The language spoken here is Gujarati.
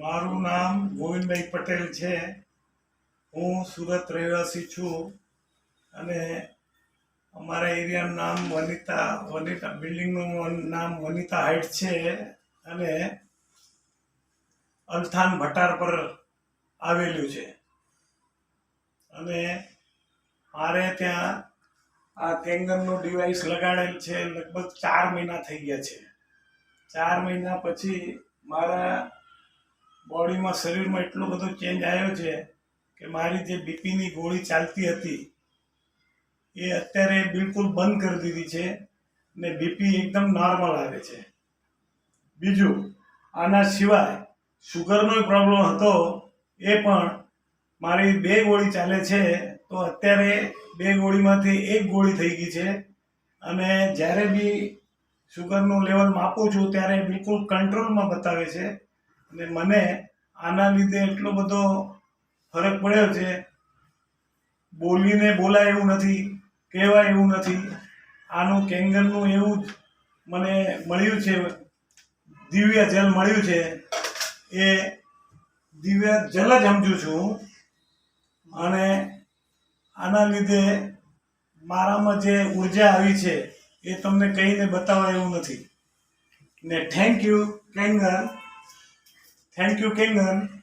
મારું નામ ગોવિંદભાઈ પટેલ છે. હું સુરત રહેવાસી છું અને અમારા એરિયાનું નામ વનિતા વનિતા, બિલ્ડિંગનું નામ વનિતા હાઇટ છે અને અલથાન ભટાર પર આવેલું છે. અને મારે ત્યાં આ કેંગનનું ડિવાઇસ લગાડેલ છે, લગભગ ચાર મહિના થઈ ગયા છે. ચાર મહિના પછી મારા બોડીમાં શરીરમાં એટલો બધો ચેન્જ આવ્યો છે કે મારી જે બીપીની ગોળી ચાલતી હતી, એ અત્યારે બિલકુલ બંધ કરી દીધી છે ને બીપી એકદમ નોર્મલ આવે છે. બીજું, આના સિવાય શુગરનો પ્રોબ્લેમ હતો, એ પણ મારી બે ગોળી ચાલે છે, તો અત્યારે બે ગોળીમાંથી એક ગોળી થઈ ગઈ છે અને જ્યારે બી શુગરનું લેવલ માપું છું ત્યારે બિલકુલ કંટ્રોલમાં બતાવે છે અને મને આના લીધે એટલો બધો ફરક પડ્યો છે, બોલીને બોલાય એવું નથી, કહેવાય એવું નથી. આનું કેંગરનું એવું જ મને મળ્યું છે, દિવ્ય જલ મળ્યું છે. એ દિવ્ય જલ જ સમજું છું. અને આના લીધે મારામાં જે ઊર્જા આવી છે, એ તમને કહીને બતાવવા એવું નથી. ને થેન્ક યુ કેંગન થેન્ક યુ કેંગન